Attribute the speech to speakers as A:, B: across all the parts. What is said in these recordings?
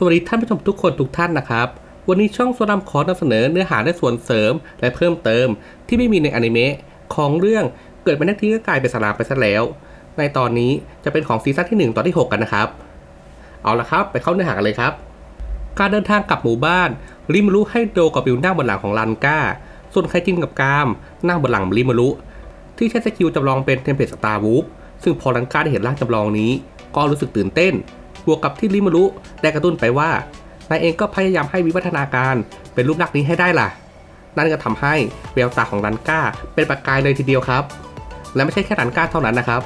A: สวัสดีท่านผู้ชมทุกคนทุกท่านนะครับ วันนี้ช่องโซดามขอนำเสนอเนื้อหาและส่วนเสริมและเพิ่มเติม ที่ไม่มีในอนิเมะของเรื่องเกิดเป็นนักที่ก็กลายเป็นสลามไปซะแล้ว ในตอนนี้จะเป็นของซีซั่นที่ 1 ตอนที่ 6 กันนะครับ เอาละครับ ไปเข้าเนื้อหากันเลยครับ การเดินทางกลับหมู่บ้านริมรุให้โดกับบิวนั่งบนหลังของลันก้า ส่วนไคจินกับกามนั่งบนหลังริมรุที่ใช้สกิลจำลองเป็นเทมเพลตสตาร์วูฟซึ่งพอลันก้าได้เห็นร่างจำลองนี้ ก็รู้สึกตื่นเต้น บวกกับที่ริมารุได้กระตุ้นไปว่านายเองก็พยายามให้วิวัฒนาการเป็นรูปลักษณ์นี้ให้ได้ล่ะ นั่นก็ทำให้แววตาของลันก้าเป็นประกายเลยทีเดียวครับ และไม่ใช่แค่ลันก้าเท่านั้นนะครับ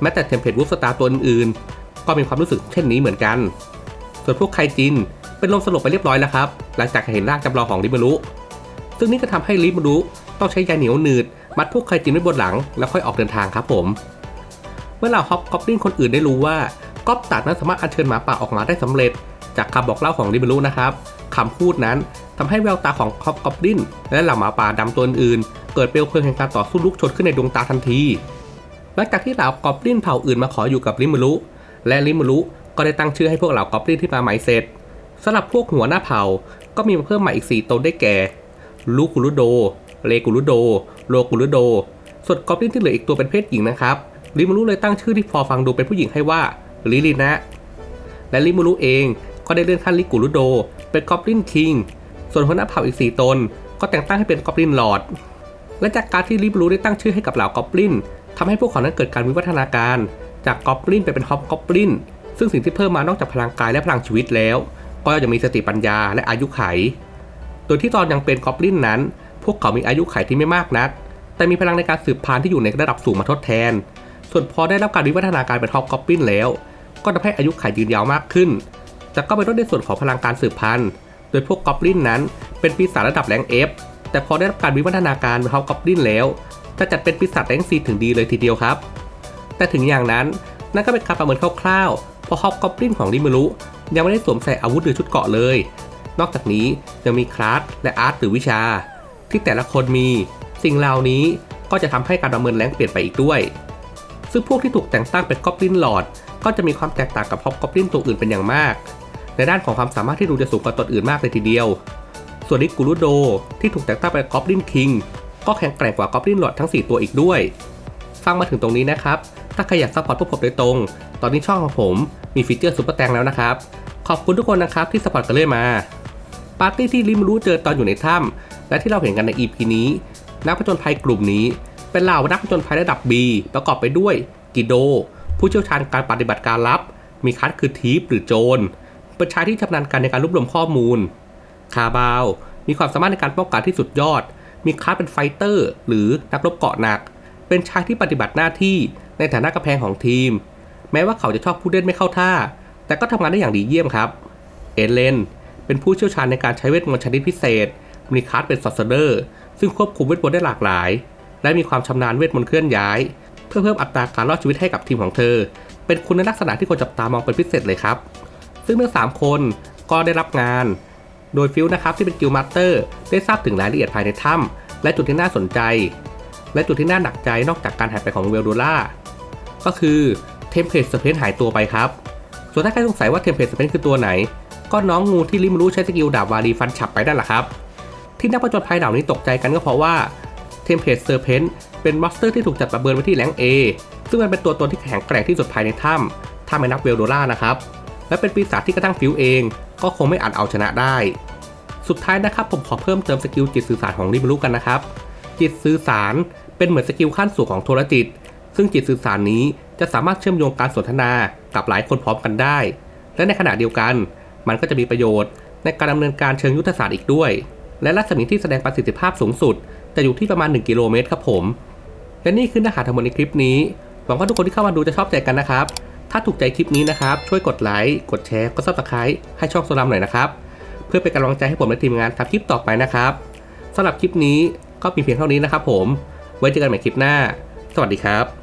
A: แม้แต่เทมเพลตวูฟสตาร์ตัวอื่นๆ ก็มีความรู้สึกเช่นนี้เหมือนกัน ส่วนพวกไคจินเป็นลมสลบไปเรียบร้อยแล้วครับ หลังจากเห็นร่างจำลองของริมารุซึ่งนี่ก็ทำให้ริมารุต้องใช้ยาเหนียวหนืด มัดพวกไคจินไว้บนหลังแล้วค่อยออกเดินทางครับผม เมื่อเหล่าฮอปกอบลินคนอื่นได้รู้ว่า ก๊อบตัดนั้นสามารถอัญเชิญหมาป่าออกมาได้สำเร็จ จากคำบอกเล่าของริมารุนะครับคำพูดนั้นทำให้แววตาของฮอปกอบลินและเหล่าหมาป่าดำตัวอื่น เกิดเปลวเพลิงแห่งการต่อสู้ลุกโชนขึ้นในดวงตาทันทีหลังจากที่เหล่ากอบลินเผ่าอื่นมาขออยู่กับริมารุและริมารุก็ได้ตั้งชื่อให้พวกเหล่ากอบลินที่มาใหม่เสร็จสำหรับพวกหัวหน้าเผ่าก็มีมาเพิ่มม่อีก 4ตนได้แก่ ลูกุรุโด เลกุรุโด โลกุรุโด ส่วนกอบลินที่เหลืออีกตัวเป็นเพศหญิงนะครับริมูรุเลยตั้งชื่อที่พอฟังดูเป็นผู้หญิงให้ว่า ลิลินะ และริมูรุเองก็ได้เลื่อนขั้นลิกุรุโด เป็นกอบลินคิง ส่วนหัวหน้าเผ่าอีก 4 ตน ก็แต่งตั้งให้เป็นกอบลินลอร์ดและจากการที่ริมูรุได้ตั้งชื่อให้กับเหล่ากอบลินทำให้พวกเขานั้นเกิดการวิวัฒนาการ จากกอบลินไปเป็นฮอปกอบลิน ซึ่งสิ่งที่เพิ่มมานอกจากพลังกายและพลังชีวิตแล้ว ก็ยังมีสติปัญญาและอายุไข โดยที่ตอนยังเป็นกอบลินนั้น พวกเขามีอายุไขที่ไม่มากนัก แต่มีพลังในการสืบพันธุ์ที่อยู่ในระดับสูงมาทดแทน ส่วนพอได้รับการวิวัฒนาการเป็นฮอปกอบลินแล้ว ก็ทำให้อายุไขยืนยาวมากขึ้น แต่ก็ไปลดในส่วนของพลังการสืบพันธุ์ โดยพวกกอบลินนั้น เป็นปีศาจระดับแรงเอฟแต่พอได้รับการวิวัฒนาการเป็นฮอปกอบลินแล้ว จะจัดเป็นปีศาจแรงซีถึงดีเลยทีเดียวครับ แต่ถึงอย่างนั้นนั่นก็เป็นการประเมินคร่าวๆเพราะฮอปกอบลินของริมูรุยังไม่ได้สวมใส่อาวุธหรือชุดเกราะเลย นอกจากนี้ยังมีคลาสและอาร์ตหรือวิชา ที่แต่ละคนมี สิ่งเหล่านี้ก็จะทำให้การประเมินแรงเปลี่ยนไปอีกด้วย ซึ่งพวกที่ถูกแต่งตั้งเป็นกอบลินหลอด ก็จะมีความแตกต่างกับฮอปกอบลินตัวอื่นเป็นอย่างมาก ในด้านของความสามารถที่ดูจะสูงกว่าตัวอื่นมากเลยทีเดียว ส่วนริกูรุโดที่ถูกแต่งตั้งเป็นกอบลินคิงก็แข็งแกร่งกว่ากอบลินหลอดทั้ง 4 ตัวอีกด้วย ฟังมาถึงตรงนี้นะครับ ถ้าใครอยากซัพพอร์ตพวกผมโดยตรง ตอนนี้ช่องของผมมีฟีเจอร์ซุปเปอร์แตงแล้วนะครับ ขอบคุณทุกคนนะครับที่สปอร์ตกันเลยมา ปาร์ตี้ที่ริมรู้เจอตอนอยู่ในถ้ำและที่เราเห็นกันใน EP นี้ นักผจญภัยกลุ่มนี้ เป็นเหล่านักผจญภัยระดับ B ประกอบไปด้วยกิโด ผู้เชี่ยวชาญการปฏิบัติการลับ มีคัสคือทีฟหรือโจรเป็นชายที่ชำนาญการในการรวบรวมข้อมูล คาบาว มีความสามารถในการป้องกันที่สุดยอด มีคัสเป็นไฟเตอร์ หรือนักรบเกาะหนัก เป็นชายที่ปฏิบัติหน้าที่ในฐานะกระแพงของทีม แม้ว่าเขาจะชอบผู้เล่นไม่เข้าท่า แต่ก็ทำงานได้อย่างดีเยี่ยมครับ เอเลน เป็นผู้เชี่ยวชาญในการใช้เวทมนต์ชนิดพิเศษ มีคลาสเป็นซอสเซอร์ ซึ่งควบคุมเวทมนต์ได้หลากหลาย และมีความชำนาญเวทมนต์เคลื่อนย้าย เพื่อเพิ่มอัตราการรอดชีวิตให้กับทีมของเธอ เป็นคุณลักษณะที่ควรจับตามองเป็นพิเศษเลยครับ ซึ่งทั้งสามคนก็ได้รับงาน โดยฟิลนะครับที่เป็นกิลมาสเตอร์ได้ทราบถึงรายละเอียดภายในถ้ำและจุดที่น่าสนใจ และจุดที่น่าหนักใจนอกจากการหายไปของเวลโดล่าก็คือเทมเพลตสเปนหายตัวไปครับ ส่วนถ้าใครสงสัยว่าเทมเพลตสเปนคือตัวไหน ก็น้องงูที่ริมรู้ใช้สกิลดาบวารีฟันฉับไปนั่นแหละครับ ที่นักประจนภัยเหล่านี้ตกใจกันก็เพราะว่า เทมเพลตเซอร์เพนเป็นมอนสเตอร์ที่ถูกจัดประเมินไว้ที่แรง A ซึ่งมันเป็นตัวตนที่แข็งแกร่งที่สุดภายในถ้ำถ้าไม่นับเวลโดล่านะครับ และเป็นปีศาจที่กระทั่งฟิวเอง ก็คงไม่อาจเอาชนะได้ สุดท้ายนะครับผมขอเพิ่มเติมสกิลจิตสื่อสารของริมรู้กันนะครับ จิตสื่อสารเป็นเหมือนสกิลขั้นสูงของโทรจิต ซึ่งจิตสื่อสารนี้จะสามารถเชื่อมโยงการสนทนากับหลายคนพร้อมกันได้ และในขณะเดียวกัน มันก็จะมีประโยชน์ในการดำเนินการเชิงยุทธศาสตร์อีกด้วย และรัศมีที่แสดงประสิทธิภาพสูงสุด จะอยู่ที่ประมาณ 1 กิโลเมตรครับผม และนี่คือเนื้อหาทั้งหมดในคลิปนี้ หวังว่าทุกคนที่เข้ามาดูจะชอบใจกันนะครับ ถ้าถูกใจคลิปนี้นะครับ ช่วยกดไลค์ กดแชร์ กดซับสไครต์ให้ช่องโซลัมหน่อยนะครับ เพื่อเป็นกำลังใจให้ผมและทีมงานทำคลิปต่อไปนะครับสำหรับคลิปนี้ก็มีเพียงเท่านี้นะครับผม ไว้เจอกันใหม่คลิปหน้า สวัสดีครับ